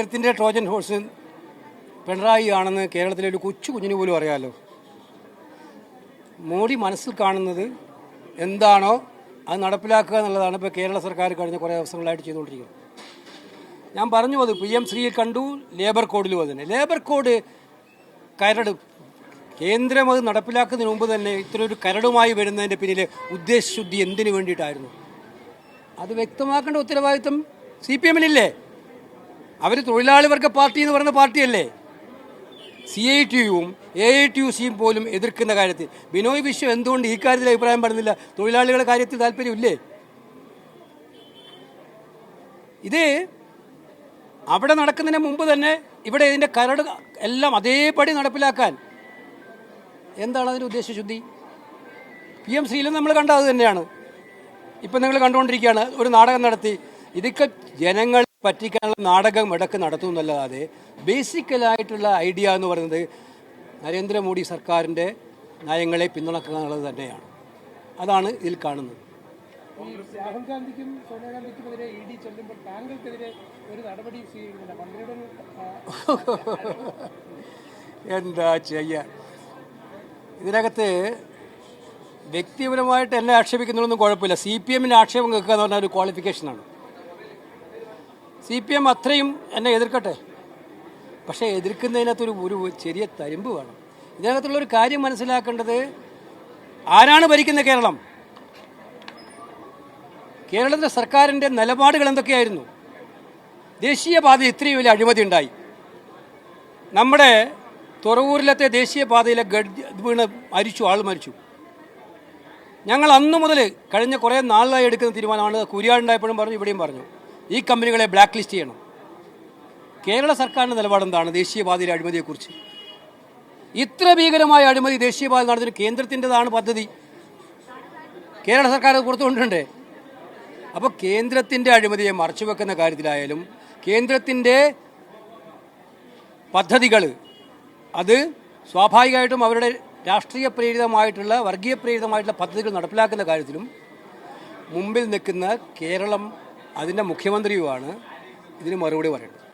കേന്ദ്രത്തിന്റെ Trojan horse Pinarayi ആണെന്ന് കേരളത്തിലെ ഒരു കൊച്ചു കുഞ്ഞിന് പോലും അറിയാമല്ലോ മോഡി മനസ്സിൽ കാണുന്നത് എന്താണോ അത് നടപ്പിലാക്കുക എന്നുള്ളതാണ് ഇപ്പോൾ കേരള സർക്കാർ കഴിഞ്ഞ കുറേ ദിവസങ്ങളായിട്ട് ചെയ്തുകൊണ്ടിരിക്കുന്നത്. ഞാൻ പറഞ്ഞു അത് പി എം ശ്രീയിൽ കണ്ടു ലേബർ കോഡിലും അത് തന്നെ ലേബർ കോഡ് കരട് കേന്ദ്രം അത് നടപ്പിലാക്കുന്നതിന് മുമ്പ് തന്നെ ഇത്രയൊരു കരടുമായി വരുന്നതിന്റെ പിന്നിലെ ഉദ്ദേശശുദ്ധി എന്തിനു വേണ്ടിയിട്ടായിരുന്നു? അത് വ്യക്തമാക്കേണ്ട ഉത്തരവാദിത്വം സി പി എമ്മിനില്ലേ? അവർ തൊഴിലാളി വർഗ പാർട്ടി എന്ന് പറയുന്ന പാർട്ടിയല്ലേ? സി ഐ ടി യുവും എ ഐ ടി യു സിയും പോലും എതിർക്കുന്ന കാര്യത്തിൽ. ബിനോയ് വിശ്വം എന്തുകൊണ്ട് ഈ കാര്യത്തിൽ അഭിപ്രായം പറയുന്നില്ല? തൊഴിലാളികളുടെ കാര്യത്തിൽ താല്പര്യമില്ലേ ഇത് അവിടെ നടക്കുന്നതിന് മുമ്പ് തന്നെ ഇവിടെ ഇതിന്റെ കരട് എല്ലാം അതേപടി നടപ്പിലാക്കാൻ. എന്താണ് അതിന്റെ ഉദ്ദേശശുദ്ധി പി എം ശ്രീയിലും നമ്മൾ കണ്ട അത് തന്നെയാണ്. ഇപ്പം നിങ്ങൾ കണ്ടുകൊണ്ടിരിക്കുകയാണ് ഒരു നാടകം നടത്തി. ഇതൊക്കെ ജനങ്ങളെ പറ്റിക്കാനുള്ള നാടകം ഇടയ്ക്ക് നടത്തുന്നല്ലാതെ ബേസിക്കലായിട്ടുള്ള ഐഡിയ എന്ന് പറയുന്നത് നരേന്ദ്രമോദി സർക്കാരിന്റെ നയങ്ങളെ പിന്തുണക്കുക എന്നുള്ളത് തന്നെയാണ്. അതാണ് ഇതിൽ കാണുന്നത്. ഈ രാഹുൽ ഗാന്ധിക്കും സോണിയാഗാന്ധിക്കുമെതിരെ ഇ ഡി ചെല്ലുമ്പോൾ താങ്കൾക്കെതിരെ ഒരു നടപടി സ്വീകരിക്കുന്നില്ല. മന്ത്രിയുടെ ഒരു ആ, എന്താ ചെയ്യ? ഇതിനകത്ത് വ്യക്തിപരമായിട്ട് എന്നെ ആക്ഷേപിക്കുന്നതൊന്നും കുഴപ്പമില്ല. സി പി എമ്മിന് ആക്ഷേപം കേൾക്കുക എന്ന് പറഞ്ഞാൽ ഒരു ക്വാളിഫിക്കേഷനാണ് സി പി എം അത്രയും എന്നെ എതിർക്കട്ടെ? പക്ഷേ എതിർക്കുന്നതിനകത്തൊരു ഒരു ചെറിയ തരിമ്പ് വേണം. ഇതിനകത്തുള്ള ഒരു കാര്യം മനസ്സിലാക്കേണ്ടത് ആരാണ് ഭരിക്കുന്ന കേരളം? കേരളത്തിലെ സർക്കാരിന്റെ നിലപാടുകൾ എന്തൊക്കെയായിരുന്നു? ദേശീയപാത ഇത്രയും വലിയ അഴിമതി ഉണ്ടായി. നമ്മുടെ തുറവൂരിലത്തെ ദേശീയപാതയിലെ ഗഡ് വീണ് മരിച്ചു ആൾ മരിച്ചു. ഞങ്ങൾ അന്നു മുതൽ കഴിഞ്ഞ കുറേ നാളിലായി എടുക്കുന്ന തീരുമാനമാണ്. കുരിയാടുണ്ടായപ്പോഴും പറഞ്ഞു ഇവിടെയും പറഞ്ഞു. ഈ കമ്പനികളെ ബ്ലാക്ക് ലിസ്റ്റ് ചെയ്യണം. കേരള സർക്കാരിന്റെ നിലപാടെന്താണ്? ദേശീയപാതയിലെ അഴിമതിയെക്കുറിച്ച്. ഇത്ര ഭീകരമായ അഴിമതി ദേശീയപാത നടത്തുന്ന കേന്ദ്രത്തിന്റെതാണ് പദ്ധതി. കേരള സർക്കാർ അത് പുറത്തുകൊണ്ടുണ്ടേ അപ്പോൾ കേന്ദ്രത്തിന്റെ അഴിമതിയെ മറച്ചു വെക്കുന്ന കാര്യത്തിലായാലും കേന്ദ്രത്തിന്റെ പദ്ധതികൾ അത് സ്വാഭാവികമായിട്ടും അവരുടെ രാഷ്ട്രീയ പ്രേരിതമായിട്ടുള്ള വർഗീയ പ്രേരിതമായിട്ടുള്ള പദ്ധതികൾ നടപ്പിലാക്കുന്ന കാര്യത്തിലും മുമ്പിൽ നിൽക്കുന്ന കേരളം അതിന്റെ മുഖ്യമന്ത്രിയുമാണ് ഇതിന് മറുപടി പറയേണ്ടത്.